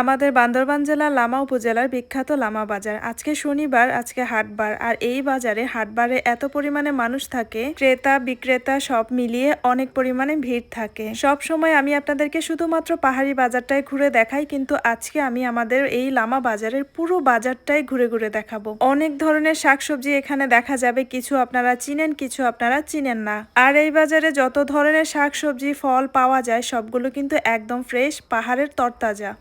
আমাদের বান্দরবান জেলার লামা উপজেলার বিখ্যাত লামা বাজার। আজকে শনিবার, আজকে হাটবার। আর এই বাজারে, হাটবারে এত পরিমাণে মানুষ থাকে, ক্রেতা, বিক্রেতা সব মিলিয়ে অনেক পরিমাণে ভিড় থাকে। সব সময় আমি আপনাদেরকে শুধুমাত্র পাহাড়ি বাজারটাই ঘুরে দেখাই, কিন্তু আজকে আমি আমাদের এই লামা বাজারের পুরো বাজারটাই ঘুরে ঘুরে দেখাবো। অনেক ধরনের শাকসবজি এখানে দেখা যাবে, কিছু আপনারা চিনেন, কিছু আপনারা চিনেন না। আর এই বাজারে যত ধরনের শাকসবজি, ফল পাওয়া যায়, সবগুলো কিন্তু একদম ফ্রেশ পাহাড়ের তরতাজা।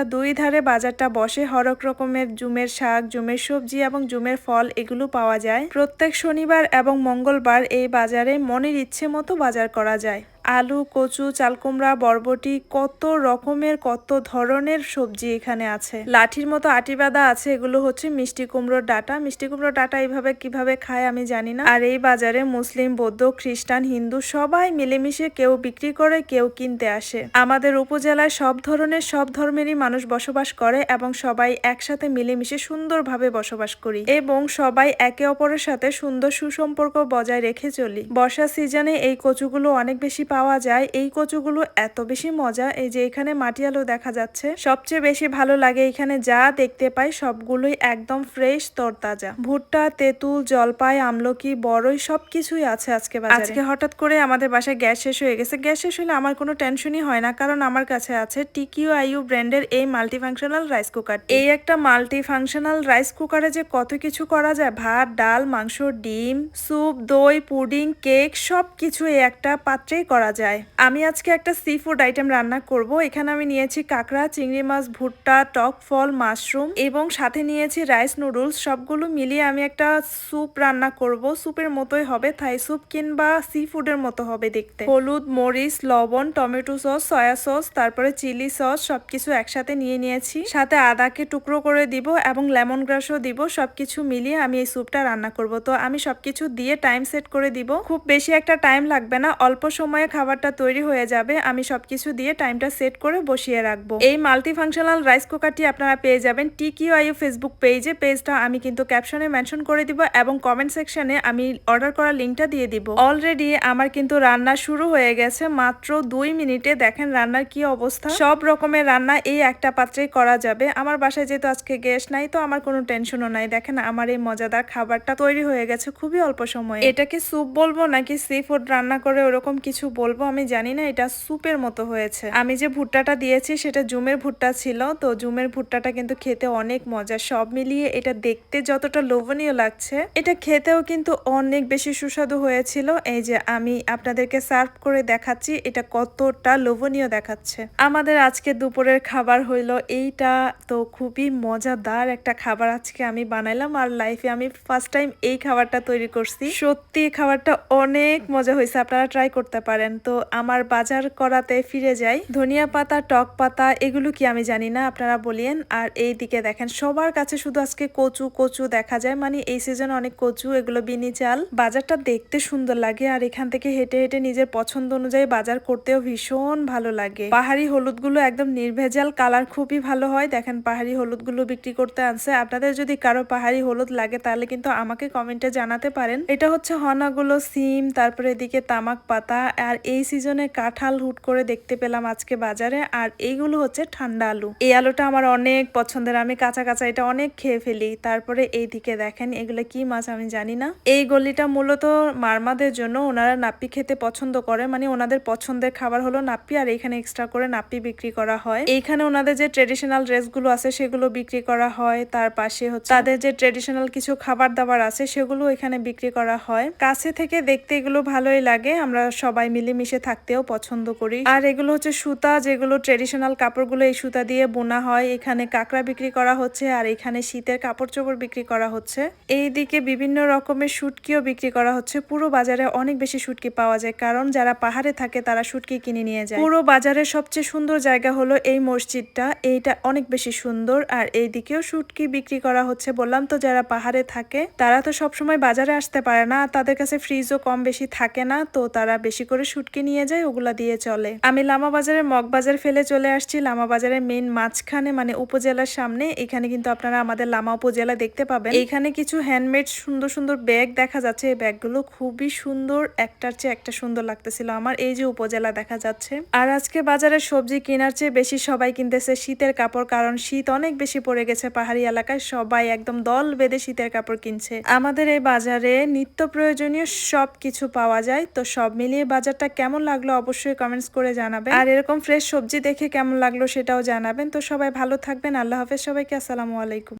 রাস্তার দুই ধারে বাজারটা বসে হরক রকমের জুমের শাক, জুমের সবজি এবং জুমের ফল এগুলো পাওয়া যায়। প্রত্যেক শনিবার এবং মঙ্গলবার এই বাজারে মনের ইচ্ছে মতো বাজার করা যায়। আলু, কচু, চালকুমড়া, বরবটি, কত রকমের, কত ধরনের সবজি এখানে আছে। লাঠির মতো আটি বাঁধা আছে, এগুলো হচ্ছে মিষ্টি কুমড়োর ডাটা। মিষ্টি কুমড়োর ডাটা এইভাবে কীভাবে খায় আমি জানি না। আর এই বাজারে মুসলিম, বৌদ্ধ, খ্রিস্টান, হিন্দু সবাই মিলেমিশে কেউ বিক্রি করে, কেউ কিনতে আসে। আমাদের উপজেলায় সব ধরনের, সব ধর্মেরই মানুষ বসবাস করে এবং সবাই একসাথে মিলেমিশে সুন্দরভাবে বসবাস করি এবং সবাই একে অপরের সাথে সুন্দর সুসম্পর্ক বজায় রেখে চলি। বর্ষা সিজনে এই কচুগুলো অনেক বেশি পাওয়া যায়। এই কচুগুলো এত বেশি মজা এই যে এখানে মাটি আলু দেখা যাচ্ছে। সবচেয়ে বেশি ভালো লাগে এখানে যা দেখতে পাই সবগুলোই একদম ফ্রেশ তরতাজা। ভুট্টা তেঁতুল জলপাই আমলকি বড়ই সবকিছুই আছে আজকে আজকে হঠাৎ করে আমাদের বাসায় গ্যাস শেষ হয়ে গেছে। গ্যাস শেষ হলে আমার কোনো টেনশনই হয় না কারণ আমার কাছে আছে টিকিউ আইউ ব্র্যান্ডের এই মাল্টি ফাংশনাল রাইস কুকার এই একটা মাল্টি ফাংশনাল রাইস কুকারে যে কত কিছু করা যায়। ভাত ডাল মাংস ডিম স্যুপ দই পুডিং কেক সবকিছু এই একটা পাত্রেই করা যায়। আমি আজকে একটা সি ফুড আইটেম রান্না করব। এখানে আমি নিয়েছি কাঁকড়া, চিংড়ি মাছ, ভুট্টা, টক, ফল, মাশরুম এবং সাথে নিয়েছি রাইস নুডলস সবগুলো মিলিয়ে আমি একটা স্যুপ রান্না করব। স্যুপের মতোই হবে থাই স্যুপ কিংবা সি ফুডের মতো হবে দেখতে। হলুদ, মরিচ, লবণ, টমেটো সস সয়া সস তারপরে চিলি সস সবকিছু একসাথে নিয়ে নিয়েছি। সাথে আদাকে টুকরো করে দিব এবং লেমন গ্রাসও দিব। সবকিছু মিলিয়ে আমি এই স্যুপটা রান্না করব। তো আমি সবকিছু দিয়ে টাইম সেট করে দিব। খুব বেশি একটা টাইম লাগবে না। অল্প সময়ে খাবারটা তৈরি হয়ে যাবে, আমি সবকিছু দিয়ে টাইমটা সেট করে বসিয়ে রাখব। এই মাল্টি ফাংশনাল রাইস কুকারটি আপনারা পেয়ে যাবেন টিকিউ আইউ ফেসবুক পেজে। পেজটা আমি কিন্তু ক্যাপশনে মেনশন করে দিব এবং কমেন্ট সেকশনে আমি অর্ডার করার লিঙ্কটা দিয়ে দিব। অলরেডি আমার কিন্তু রান্না শুরু হয়ে গেছে, মাত্র দুই মিনিটে। দেখেন রান্নার কি অবস্থা। সব রকমের রান্না এই একটা পাত্রেই করা যাবে। আমার বাসায় যেহেতু আজকে গ্যাস নাই, তো আমার কোনো টেনশনও নাই। দেখেন আমার এই মজাদার খাবারটা তৈরি হয়ে গেছে খুবই অল্প সময়ে। এটাকে স্যুপ বলব নাকি সি ফুড রান্না করে ওরকম কিছু বলব, আমি জানি না, এটা স্যুপের মতো হয়েছে। আমি যে ভুট্টাটা দিয়েছি, সেটা জুমের ভুট্টা ছিল। তো জুমের ভুট্টাটা কিন্তু খেতে অনেক মজা। সব মিলিয়ে এটা দেখতে যতটা লোভনীয় লাগছে, এটা খেতেও কিন্তু অনেক বেশি সুস্বাদু হয়েছিল। এই যে আমি আপনাদেরকে সার্ভ করে দেখাচ্ছি, এটা কতটা লোভনীয় দেখাচ্ছে। আমাদের আজকে দুপুরের খাবার হইল এইটা। তো খুবই মজাদার একটা খাবার আজকে আমি বানাইলাম। আর লাইফে আমি ফার্স্ট টাইম এই খাবারটা তৈরি করছি। সত্যি খাবারটা অনেক মজা হয়েছে আপনারা ট্রাই করতে পারেন। তো আমার বাজার করাতে ফিরে যাই। ধনিয়া পাতা, টক পাতা, এগুলো কি আমি জানি না, আপনারা বলিয়েন। আর এই দিকে দেখেন, সবার কাছে শুধু আজকে কচু কচু দেখা যায়। মানে এই সিজনে অনেক কচু, এগুলো বিনি চাল। বাজারটা দেখতে সুন্দর লাগে আর এখান থেকে হেঁটে হেঁটে নিজের পছন্দ অনুযায়ী বাজার করতেও ভীষণ ভালো লাগে। পাহাড়ি হলুদগুলো একদম নির্ভেজাল কালার খুবই ভালো হয়। দেখেন, পাহাড়ি হলুদগুলো বিক্রি করতে আনছে। আপনাদের যদি কারও পাহাড়ি হলুদ লাগে, তাহলে কিন্তু আমাকে কমেন্টে জানাতে পারেন। এটা হচ্ছে হনাগুলো, সিম, তারপরে এদিকে তামাক পাতা আর এই সিজনে কাঁঠাল হুট করে দেখতে পেলাম আজকে বাজারে, আর এইগুলো হচ্ছে ঠান্ডা আলু। এই আলুটা আমার অনেক পছন্দের, আমি কাঁচা কাঁচা এটা অনেক খেয়ে ফেলি। তারপরে এই দিকে দেখেন, এগুলো কি মাছ আমি জানি না। এই গলিটা মূলত মারমাদের জন্য, ওনারা নাপ্পি খেতে পছন্দ করে মানে ওনাদের পছন্দের খাবার হলো নাপ্পি, আর এখানে এক্সট্রা করে নাপ্পি বিক্রি করা হয়। এইখানে ওনাদের যে ট্রেডিশনাল ড্রেসগুলো আছে, সেগুলো বিক্রি করা হয়। তার পাশে হচ্ছে তাদের যে ট্রেডিশনাল কিছু খাবার দাবার আছে, সেগুলো এখানে বিক্রি করা হয়। কাছে থেকে দেখতে এগুলো ভালোই লাগে, আমরা সবাই মিলেমিশে থাকতেও পছন্দ করি। আর এগুলো হচ্ছে সুতা, যেগুলো ট্রেডিশনাল কাপড়গুলো এই সুতা দিয়ে বোনা হয়। এখানে কাঁকড়া বিক্রি করা হচ্ছে আর এখানে শীতের কাপড় চোপড় বিক্রি করা হচ্ছে। এইদিকে বিভিন্ন রকমের শুটকিও বিক্রি করা হচ্ছে। পুরো বাজারে অনেক বেশি শুটকি পাওয়া যায়, কারণ যারা পাহাড়ে থাকে তারা শুটকি কিনে নিয়ে যায়। পুরো বাজারের সবচেয়ে সুন্দর জায়গা হলো এই মসজিদটা। এইটা অনেক বেশি সুন্দর আর এই দিকেও শুটকি বিক্রি করা হচ্ছে। বললাম তো যারা পাহাড়ে থাকে, তারা তো সবসময় বাজারে আসতে পারে না। তাদের কাছে ফ্রিজও কম বেশি থাকে না, তো তারা বেশি করে শুটকি নিয়ে যায়, ওগুলা দিয়ে চলে। আমি লামা বাজারের মগ বাজার ফেলে চলে আসছি। লামা বাজারের মেন মাঝখানে মানে উপজেলার সামনে। এখানে কিন্তু আপনারা আমাদের লামা উপজেলা দেখতে পাবেন। এখানে কিছু হ্যান্ডমেড সুন্দর সুন্দর ব্যাগ দেখা যাচ্ছে। এই ব্যাগগুলো খুবই সুন্দর। একটার চেয়ে একটা সুন্দর লাগতেছিল আমার। এই যে উপজেলা দেখা যাচ্ছে। আর আজকে বাজারে সবজি কেনার চেয়ে বেশি সবাই কিনতেছে শীতের কাপড়, কারণ শীত অনেক বেশি পড়ে গেছে পাহাড়ি এলাকায়। সবাই একদম দল বেঁধে শীতের কাপড় কিনছে। আমাদের এই বাজারে নিত্য প্রয়োজনীয় সব কিছু পাওয়া যায়। তো সব মিলিয়ে বাজারটা কেমন লাগল অবশ্যই কমেন্টস করে জানাবেন। আর এরকম ফ্রেশ সবজি দেখে কেমন লাগল সেটাও জানাবেন। তো সবাই ভালো থাকবেন। আল্লাহ হাফেজ সবাইকে। আসসালামু আলাইকুম।